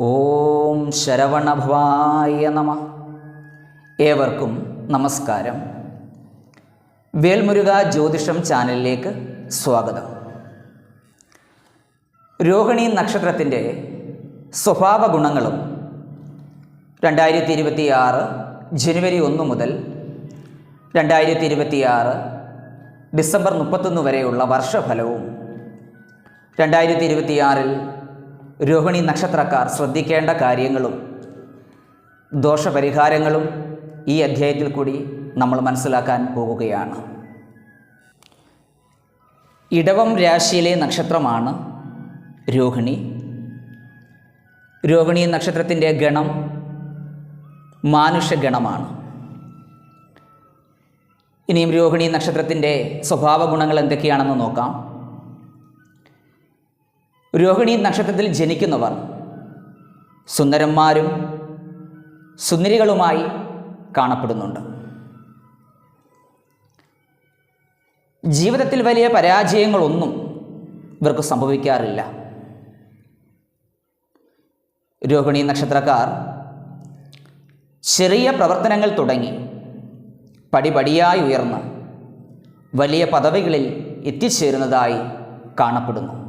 ഓം ശരവണഭവായ നമ. ഏവർക്കും നമസ്കാരം. വേൽമുരുക ജ്യോതിഷം ചാനലിലേക്ക് സ്വാഗതം. രോഹിണി നക്ഷത്രത്തിന്റെ സ്വഭാവ ഗുണങ്ങളും രണ്ടായിരത്തി ഇരുപത്തിയാറ് ജനുവരി ഒന്ന് മുതൽ രണ്ടായിരത്തി ഇരുപത്തിയാറ് ഡിസംബർ മുപ്പത്തൊന്ന് വരെയുള്ള വർഷഫലവും രണ്ടായിരത്തി ഇരുപത്തിയാറിൽ രോഹിണി നക്ഷത്രക്കാർ ശ്രദ്ധിക്കേണ്ട കാര്യങ്ങളും ദോഷപരിഹാരങ്ങളും ഈ അധ്യായത്തിൽ കൂടി നമ്മൾ മനസ്സിലാക്കാൻ പോകുകയാണ്. ഇടവം രാശിയിലെ നക്ഷത്രമാണ് രോഹിണി. രോഹിണി നക്ഷത്രത്തിന്റെ ഗണം മാനുഷ്യഗണമാണ് ഇനിയും രോഹിണി നക്ഷത്രത്തിന്റെ സ്വഭാവ ഗുണങ്ങൾ എന്തൊക്കെയാണെന്ന് നോക്കാം. രോഹിണി നക്ഷത്രത്തിൽ ജനിക്കുന്നവർ സുന്ദരന്മാരും സുന്ദരികളുമായി കാണപ്പെടുന്നുണ്ട്. ജീവിതത്തിൽ വലിയ പരാജയങ്ങളൊന്നും ഇവർക്ക് സംഭവിക്കാറില്ല. രോഹിണി നക്ഷത്രക്കാർ ചെറിയ പ്രവർത്തനങ്ങൾ തുടങ്ങി പടിപടിയായി ഉയർന്ന് വലിയ പദവികളിൽ എത്തിച്ചേരുന്നതായി കാണപ്പെടുന്നു.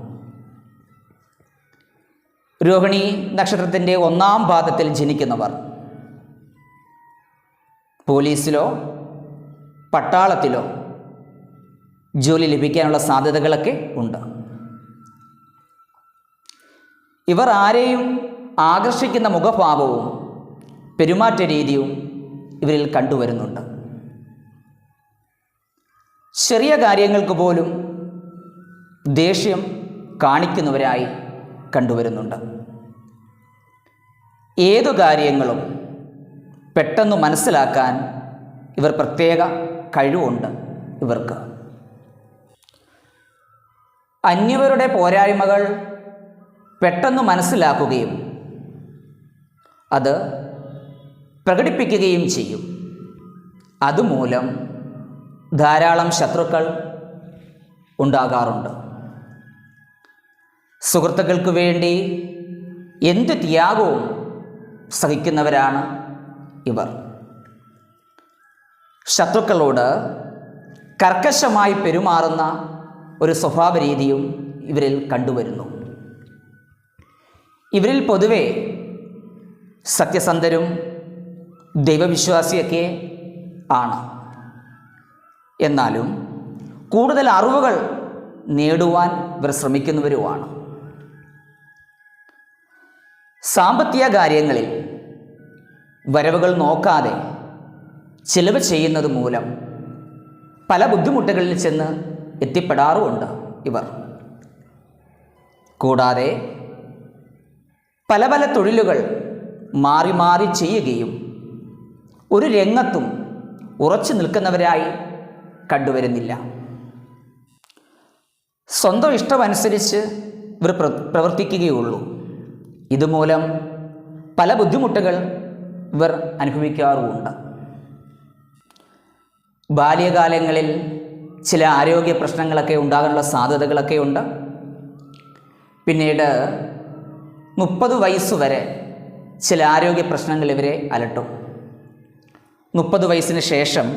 രോഹിണി നക്ഷത്രത്തിന്റെ ഒന്നാം പാദത്തിൽ ജനിക്കുന്നവർ. പോലീസിലോ പട്ടാളത്തിലോ ജോലി ലഭിക്കാനുള്ള സാധ്യതകളൊക്കെ ഉണ്ട്. ഇവർ ആരെയും ആകർഷിക്കുന്ന മുഖഭാവവും പെരുമാറ്റ രീതിയും ഇവരിൽ കണ്ടുവരുന്നുണ്ട്. ചെറിയ കാര്യങ്ങൾക്ക് പോലും ദേഷ്യം കാണിക്കുന്നവരായി കണ്ടുവരുന്നുണ്ട്. ഏതു കാര്യങ്ങളും പെട്ടെന്ന് മനസ്സിലാക്കാൻ ഇവർ പ്രത്യേക കഴിവുണ്ട് ഇവർക്ക്. അന്യവരുടെ പോരായ്മകൾ പെട്ടെന്ന് മനസ്സിലാക്കുകയും അത് പ്രകടിപ്പിക്കുകയും ചെയ്യും. അതുമൂലം ധാരാളം ശത്രുക്കൾ ഉണ്ടാകാറുണ്ട്. സുഹൃത്തുക്കൾക്ക് വേണ്ടി എന്ത് ത്യാഗവും സഹിക്കുന്നവരാണ് ഇവർ. ശത്രുക്കളോട് കർക്കശമായി പെരുമാറുന്ന ഒരു സ്വഭാവ രീതിയും ഇവരിൽ കണ്ടുവരുന്നു. ഇവരിൽ പൊതുവെ സത്യസന്ധരും ദൈവവിശ്വാസിയൊക്കെ ആണ്. എന്നാലും കൂടുതൽ അറിവുകൾ നേടുവാൻ ഇവർ ശ്രമിക്കുന്നവരുമാണ്. സാമ്പത്തിക കാര്യങ്ങളിൽ വരവുകൾ നോക്കാതെ ചിലവ് ചെയ്യുന്നത് മൂലം പല ബുദ്ധിമുട്ടുകളിൽ ചെന്ന് എത്തിപ്പെടാറുമുണ്ട് ഇവർ. കൂടാതെ പല പല തൊഴിലുകൾ മാറി മാറി ചെയ്യുകയും ഒരു രംഗത്തും ഉറച്ചു നിൽക്കുന്നവരായി കണ്ടുവരുന്നില്ല. സ്വന്തം ഇഷ്ടമനുസരിച്ച് ഇവർ പ്രവർത്തിക്കുകയുള്ളൂ. ഇതുമൂലം പല ബുദ്ധിമുട്ടുകൾ ഇവർ അനുഭവിക്കാറുമുണ്ട്. ബാല്യകാലങ്ങളിൽ ചില ആരോഗ്യ പ്രശ്നങ്ങളൊക്കെ ഉണ്ടാകാനുള്ള സാധ്യതകളൊക്കെ ഉണ്ട്. പിന്നീട് മുപ്പത് വയസ്സ് വരെ ചില ആരോഗ്യ പ്രശ്നങ്ങൾ ഇവരെ അലട്ടും. മുപ്പത് വയസ്സിന് ശേഷം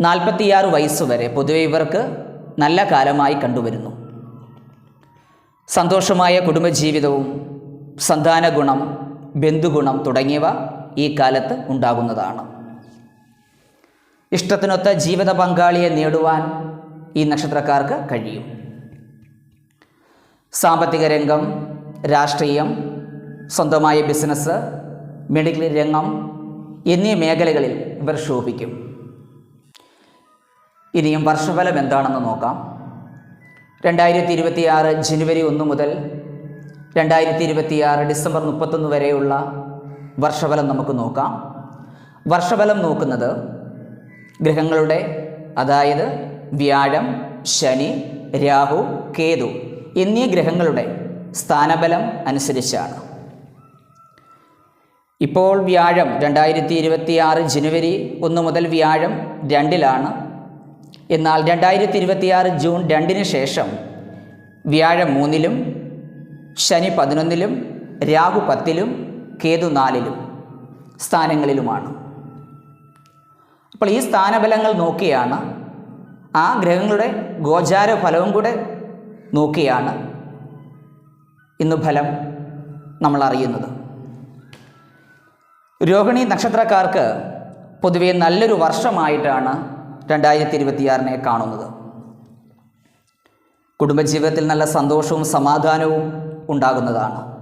നാൽപ്പത്തിയാറ് വയസ്സ് വരെ പൊതുവെ ഇവർക്ക് നല്ല കാലമായി കണ്ടുവരുന്നു. സന്തോഷമായ കുടുംബജീവിതവും സന്താന ഗുണം ബന്ധുഗുണം തുടങ്ങിയവ ഈ കാലത്ത് ഉണ്ടാകുന്നതാണ്. ഇഷ്ടത്തിനൊത്ത ജീവിത പങ്കാളിയെ നേടുവാൻ ഈ നക്ഷത്രക്കാർക്ക് കഴിയും. സാമ്പത്തിക രംഗം രാഷ്ട്രീയം സ്വന്തമായ ബിസിനസ് മെഡിക്കൽ രംഗം എന്നീ മേഖലകളിൽ ഇവർ ശോഭിക്കും. ഇനിയും വർഷഫലം എന്താണെന്ന് നോക്കാം. രണ്ടായിരത്തി ഇരുപത്തിയാറ് ജനുവരി ഒന്ന് മുതൽ രണ്ടായിരത്തി ഇരുപത്തിയാറ് ഡിസംബർ മുപ്പത്തൊന്ന് വരെയുള്ള വർഷഫലം നമുക്ക് നോക്കാം. വർഷഫലം നോക്കുന്നത് ഗ്രഹങ്ങളുടെ അതായത് വ്യാഴം ശനി രാഹു കേതു എന്നീ ഗ്രഹങ്ങളുടെ സ്ഥാനബലം അനുസരിച്ചാണ്. ഇപ്പോൾ വ്യാഴം രണ്ടായിരത്തി ഇരുപത്തിയാറ് ജനുവരി ഒന്ന് മുതൽ വ്യാഴം രണ്ടിലാണ്. എന്നാൽ രണ്ടായിരത്തി ഇരുപത്തിയാറ് ജൂൺ രണ്ടിന് ശേഷം വ്യാഴം മൂന്നിലും ശനി പതിനൊന്നിലും രാഹു പത്തിലും കേതു നാലിലും സ്ഥാനങ്ങളിലുമാണ്. അപ്പോൾ ഈ സ്ഥാനബലങ്ങൾ നോക്കിയാണ് ആ ഗ്രഹങ്ങളുടെ ഗോചാര ഫലവും കൂടെ നോക്കിയാണ് ഇന്ന് ഫലം നമ്മൾ അറിയുന്നത്. രോഹിണി നക്ഷത്രക്കാർക്ക് പൊതുവെ നല്ലൊരു വർഷമായിട്ടാണ് രണ്ടായിരത്തി ഇരുപത്തിയാറിനെ കാണുന്നത്. കുടുംബജീവിതത്തിൽ നല്ല സന്തോഷവും സമാധാനവും ഉണ്ടാകുന്നതാണ്.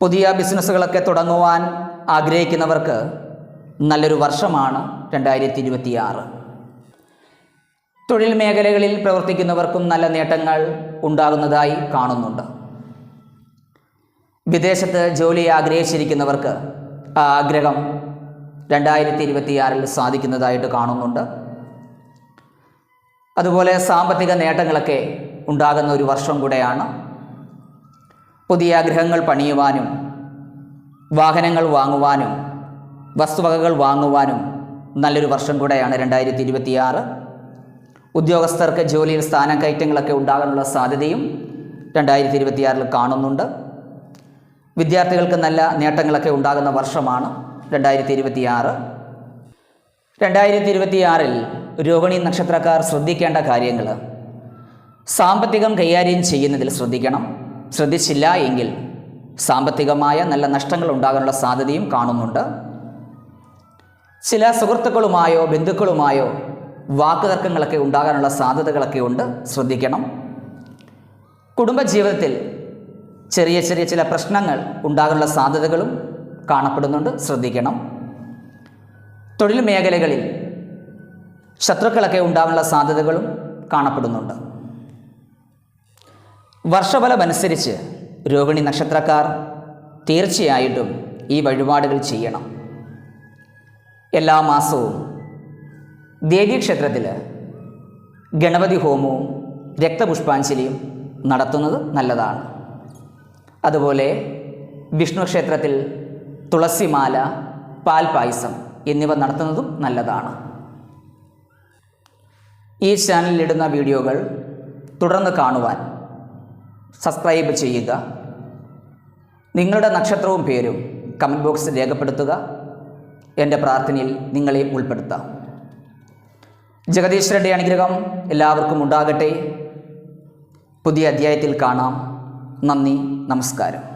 പുതിയ ബിസിനസ്സുകളൊക്കെ തുടങ്ങുവാൻ ആഗ്രഹിക്കുന്നവർക്ക് നല്ലൊരു വർഷമാണ് രണ്ടായിരത്തി ഇരുപത്തിയാറ് തൊഴിൽ മേഖലകളിൽ പ്രവർത്തിക്കുന്നവർക്കും നല്ല നേട്ടങ്ങൾ ഉണ്ടാകുന്നതായി കാണുന്നുണ്ട്. വിദേശത്ത് ജോലി ആഗ്രഹിച്ചിരിക്കുന്നവർക്ക് ആ ആഗ്രഹം രണ്ടായിരത്തി ഇരുപത്തിയാറിൽ സാധിക്കുന്നതായിട്ട് കാണുന്നുണ്ട്. അതുപോലെ സാമ്പത്തിക നേട്ടങ്ങളൊക്കെ ഉണ്ടാകുന്ന ഒരു വർഷം കൂടെയാണ്. പുതിയ ഗ്രഹങ്ങൾ പണിയുവാനും വാഹനങ്ങൾ വാങ്ങുവാനും വസ്തുവകകൾ വാങ്ങുവാനും നല്ലൊരു വർഷം കൂടെയാണ് രണ്ടായിരത്തി ഇരുപത്തിയാറ് ഉദ്യോഗസ്ഥർക്ക് ജോലിയിൽ സ്ഥാനക്കയറ്റങ്ങളൊക്കെ ഉണ്ടാകാനുള്ള സാധ്യതയും രണ്ടായിരത്തി ഇരുപത്തിയാറിൽ കാണുന്നുണ്ട്. വിദ്യാർത്ഥികൾക്ക് നല്ല നേട്ടങ്ങളൊക്കെ ഉണ്ടാകുന്ന വർഷമാണ് രണ്ടായിരത്തി ഇരുപത്തിയാറ് രണ്ടായിരത്തി ഇരുപത്തിയാറിൽ രോഹിണി നക്ഷത്രക്കാർ ശ്രദ്ധിക്കേണ്ട കാര്യങ്ങൾ സാമ്പത്തികം കൈകാര്യം ചെയ്യുന്നതിൽ ശ്രദ്ധിക്കണം. ശ്രദ്ധിച്ചില്ല എങ്കിൽ സാമ്പത്തികമായ നല്ല നഷ്ടങ്ങൾ ഉണ്ടാകാനുള്ള സാധ്യതയും കാണുന്നുണ്ട്. ചില സുഹൃത്തുക്കളുമായോ ബന്ധുക്കളുമായോ വാക്കുതർക്കങ്ങളൊക്കെ ഉണ്ടാകാനുള്ള സാധ്യതകളൊക്കെ ഉണ്ട്. ശ്രദ്ധിക്കണം. കുടുംബജീവിതത്തിൽ ചെറിയ ചെറിയ ചില പ്രശ്നങ്ങൾ ഉണ്ടാകാനുള്ള സാധ്യതകളും കാണപ്പെടുന്നുണ്ട്. ശ്രദ്ധിക്കണം. തൊഴിൽ മേഖലകളിൽ ശത്രുക്കളൊക്കെ ഉണ്ടാകാനുള്ള സാധ്യതകളും കാണപ്പെടുന്നുണ്ട്. വർഷഫലമനുസരിച്ച് രോഹിണി നക്ഷത്രക്കാർ തീർച്ചയായിട്ടും ഈ വഴിപാടുകൾ ചെയ്യണം. എല്ലാ മാസവും ദേവീക്ഷേത്രത്തിൽ ഗണപതി ഹോമവും രക്തപുഷ്പാഞ്ജലിയും നടത്തുന്നത് നല്ലതാണ്. അതുപോലെ വിഷ്ണു ക്ഷേത്രത്തിൽ തുളസിമാല പാൽപായസം എന്നിവ നടത്തുന്നതും നല്ലതാണ്. ഈ ചാനലിലിടുന്ന വീഡിയോകൾ തുടർന്ന് കാണുവാൻ സബ്സ്ക്രൈബ് ചെയ്യുക. നിങ്ങളുടെ നക്ഷത്രവും പേരും കമന്റ് ബോക്സിൽ രേഖപ്പെടുത്തുക. എന്റെ പ്രാർത്ഥനയിൽ നിങ്ങളെ ഉൾപ്പെടുത്താം. ജഗദീശ്വരന്റെ അനുഗ്രഹം എല്ലാവർക്കും ഉണ്ടാകട്ടെ. പുതിയ അധ്യായത്തിൽ കാണാം. നന്ദി നമസ്കാരം.